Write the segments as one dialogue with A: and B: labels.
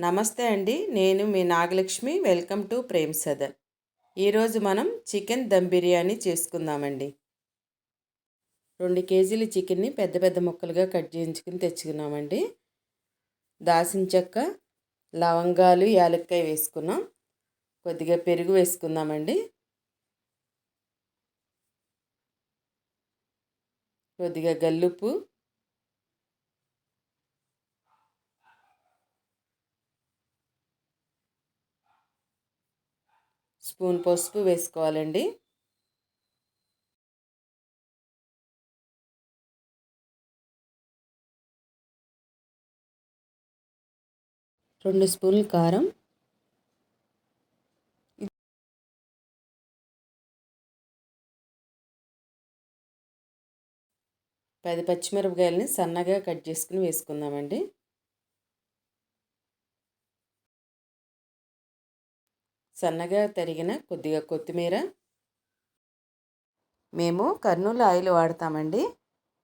A: నమస్తే అండి నేను మీ నాగలక్ష్మి వెల్కమ్ టు ప్రేమ్ సదన్. ఈరోజు మనం చికెన్ దమ్ బిర్యానీ చేసుకుందామండి. రెండు కేజీల చికెన్ని పెద్ద పెద్ద ముక్కలుగా కట్ చేయించుకుని తెచ్చుకున్నామండి. దాసిన చెక్క లవంగాలు యాలక్కాయ వేసుకున్నాం. కొద్దిగా పెరుగు వేసుకుందామండి. కొద్దిగా గల్లుపు స్పూన్ పసుపు వేసుకోవాలండి. రెండు స్పూన్లు కారం. పది పచ్చిమిరపకాయలని సన్నగా కట్ చేసుకుని వేసుకుందామండి. సన్నగా తరిగిన కొద్దిగా కొత్తిమీర. మేము కర్నూలు ఆయిల్ వాడతామండి.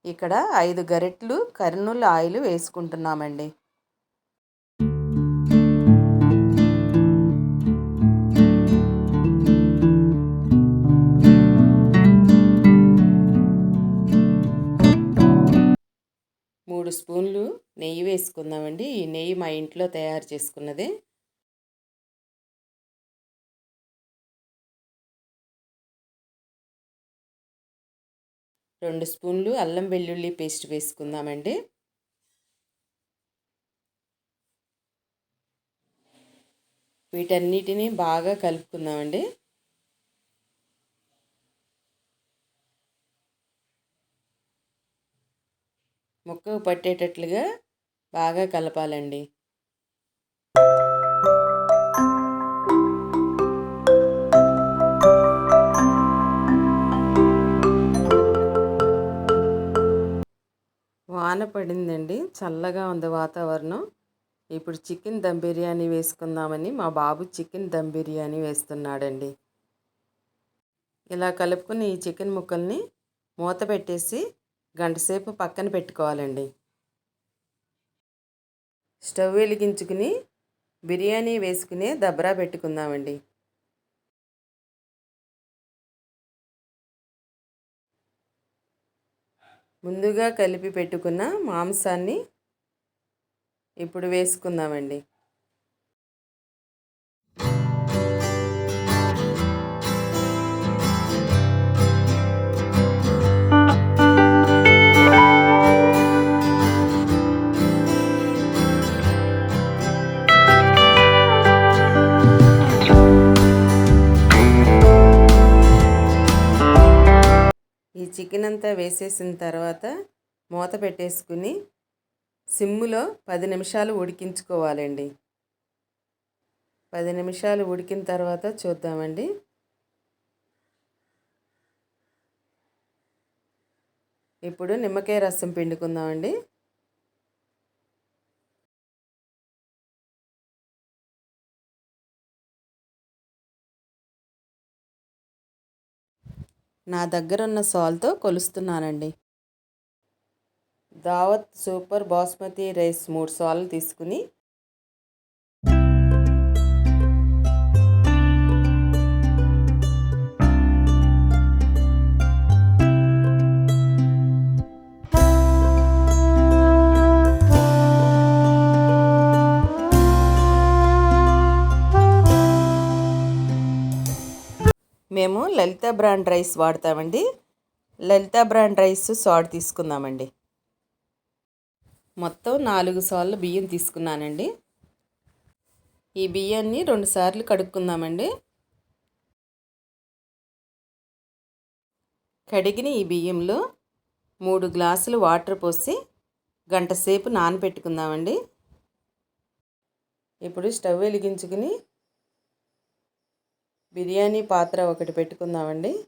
A: ఇక్కడ ఐదు గరెట్లు కర్నూలు ఆయిల్ వేసుకుంటున్నామండి. మూడు స్పూన్లు నెయ్యి వేసుకుందామండి. ఈ నెయ్యి మా ఇంట్లో తయారు చేసుకున్నదే. రెండు స్పూన్లు అల్లం వెల్లుల్లి పేస్ట్ వేసుకుందామండి. వీటన్నిటిని బాగా కలుపుకుందామండి. ముక్కకు పట్టేటట్లుగా బాగా కలపాలండి. వాన పడిందండి. చల్లగా ఉంది వాతావరణం. ఇప్పుడు చికెన్ దమ్ బిర్యానీ వేసుకుందామని మా బాబు చికెన్ దమ్ బిర్యానీ వేస్తున్నాడండి. ఇలా కలుపుకుని ఈ చికెన్ ముక్కల్ని మూత పెట్టేసి గంటసేపు పక్కన పెట్టుకోవాలండి. స్టవ్ వెలిగించుకుని బిర్యానీ వేసుకుని దబ్రా పెట్టుకుందామండి. ముందుగా కలిపి పెట్టుకున్న మాంసాన్ని ఇప్పుడు వేసుకుందామండి. చికెన్ అంతా వేసేసిన తర్వాత మూత పెట్టేసుకుని సిమ్ములో పది నిమిషాలు ఉడికించుకోవాలండి. పది నిమిషాలు ఉడికిన తర్వాత చూద్దామండి. ఇప్పుడు నిమ్మకాయ రసం పిండుకుందామండి. నా దగ్గర ఉన్న సాల్తో కొలుస్తున్నానండి. దావత్ సూపర్ బాస్మతి రైస్ మూడు సార్లు తీసుకుని మేము లలిత బ్రాండ్ రైస్ వాడతామండి. లలిత బ్రాండ్ రైస్ సాల్ట్ తీసుకుందామండి. మొత్తం నాలుగు సార్లు బియ్యం తీసుకున్నానండి. ఈ బియ్యాన్ని రెండు సార్లు కడుక్కుందామండి. కడిగిన ఈ బియ్యంలో మూడు గ్లాసులు వాటర్ పోసి గంట సేపు నానబెట్టుకుందామండి. ఇప్పుడు స్టవ్ వెలిగించుకుని బిర్యానీ పాత్ర ఒకటి పెట్టుకుందామండి.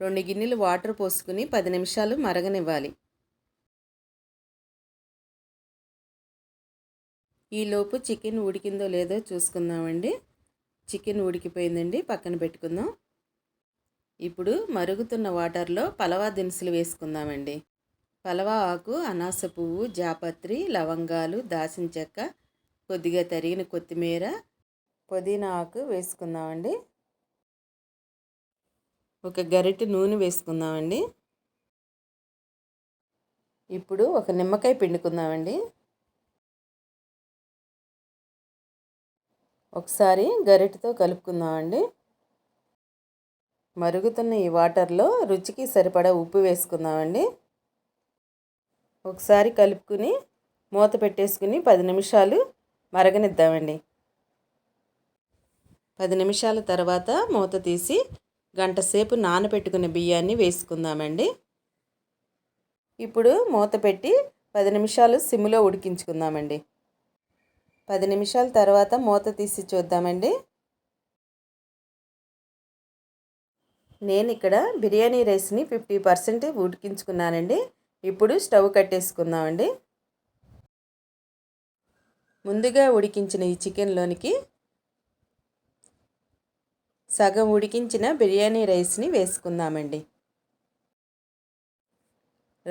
A: రెండు గిన్నెలు వాటర్ పోసుకుని పది నిమిషాలు మరగనివ్వాలి. ఈలోపు చికెన్ ఉడికిందో లేదో చూసుకుందామండి. చికెన్ ఉడికిపోయిందండి పక్కన పెట్టుకుందాం. ఇప్పుడు మరుగుతున్న వాటర్లో పలవా దినుసులు వేసుకుందామండి. పలవా ఆకు అనాస పువ్వు జాపత్రి లవంగాలు దాసిన చెక్క కొద్దిగా తరిగిన కొత్తిమీర పుదీనా ఆకు వేసుకుందామండి. ఒక గరిటె నూనె వేసుకుందామండి. ఇప్పుడు ఒక నిమ్మకాయ పిండుకుందామండి. ఒకసారి గరిటెతో కలుపుకుందామండి. మరుగుతున్న ఈ వాటర్లో రుచికి సరిపడా ఉప్పు వేసుకుందామండి. ఒకసారి కలుపుకుని మూత పెట్టేసుకుని పది నిమిషాలు మరగనిద్దామండి. పది నిమిషాల తర్వాత మూత తీసి గంట సేపు నానబెట్టుకున్న బియ్యాన్ని వేసుకుందామండి. ఇప్పుడు మూత పెట్టి పది నిమిషాలు సిమ్లో ఉడికించుకుందామండి. పది నిమిషాల తర్వాత మూత తీసి చూద్దామండి. నేను ఇక్కడ బిర్యానీ రైస్ని ఫిఫ్టీ పర్సెంట్ ఉడికించుకున్నానండి. ఇప్పుడు స్టవ్ కట్టేసుకుందామండి. ముందుగా ఉడికించిన ఈ చికెన్లోనికి సగం ఉడికించిన బిర్యానీ రైస్ని వేసుకుందామండి.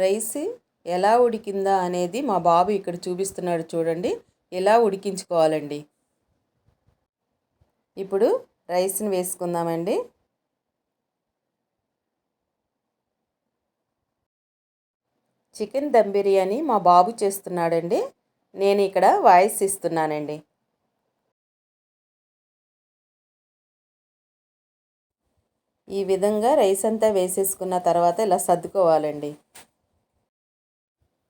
A: రైస్ ఎలా ఉడికిందా అనేది మా బాబు ఇక్కడ చూపిస్తున్నాడు చూడండి. ఎలా ఉడికించుకోవాలండి? ఇప్పుడు రైస్ని వేసుకుందామండి. చికెన్ దమ్ బిర్యానీ మా బాబు చేస్తున్నాడండి. నేను ఇక్కడ వాయిస్ ఇస్తున్నానండి. ఈ విధంగా రైస్ అంతా వేసేసుకున్న తర్వాత ఇలా సర్దుకోవాలండి.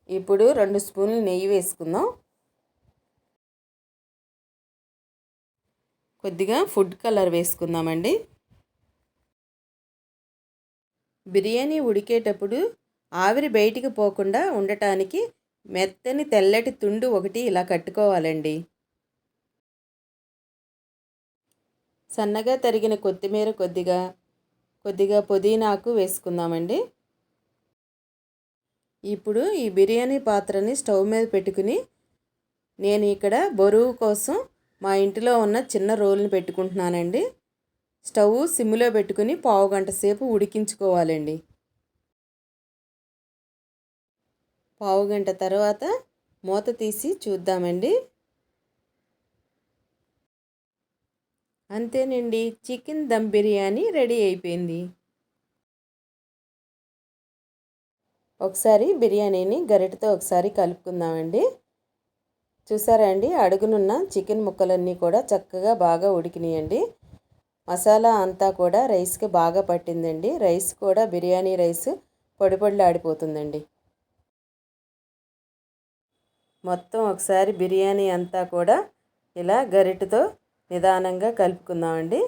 A: ఇప్పుడు రెండు స్పూన్లు నెయ్యి వేసుకుందాం. కొద్దిగా ఫుడ్ కలర్ వేసుకుందామండి. బిర్యానీ ఉడికేటప్పుడు ఆవిరి బయటికి పోకుండా ఉండటానికి మెత్తని తెల్లటి తుండు ఒకటి ఇలా కట్టుకోవాలండి. సన్నగా తరిగిన కొత్తిమీర కొద్దిగా కొద్దిగా పుదీనాకు వేసుకుందామండి. ఇప్పుడు ఈ బిర్యానీ పాత్రని స్టవ్ మీద పెట్టుకుని నేను ఇక్కడ బరువు కోసం మా ఇంటిలో ఉన్న చిన్న రోల్ని పెట్టుకుంటున్నానండి. స్టవ్ సిమ్లో పెట్టుకుని పావు గంట సేపు ఉడికించుకోవాలండి. పావు గంట తర్వాత మూత తీసి చూద్దామండి. అంతేనండి చికెన్ దమ్ బిర్యానీ రెడీ అయిపోయింది. ఒకసారి బిర్యానీని గరిటతో ఒకసారి కలుపుకుందామండి. చూసారా అండి అడుగునున్న చికెన్ ముక్కలన్నీ కూడా చక్కగా బాగా ఉడికినాయండి. మసాలా అంతా కూడా రైస్కి బాగా పట్టిందండి. రైస్ కూడా బిర్యానీ రైస్ పొడి ఆడిపోతుందండి మొత్తం ఒకసారి బిర్యానీ అంతా కూడా ఇలా గరిటతో నిదానంగా కలుపుకుందామండి.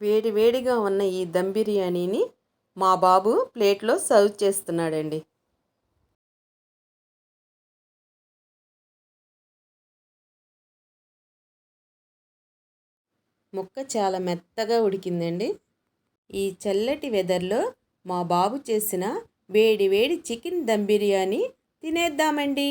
A: వేడి వేడిగా ఉన్న ఈ దమ్ బిర్యానీని మా బాబు ప్లేట్లో సర్వ్ చేస్తున్నాడండి. ముక్క చాలా మెత్తగా ఉడికిందండి. ఈ చల్లటి వెదర్లో మా బాబు చేసిన వేడి వేడి చికెన్ దమ్ బిర్యానీ తినేద్దామండి.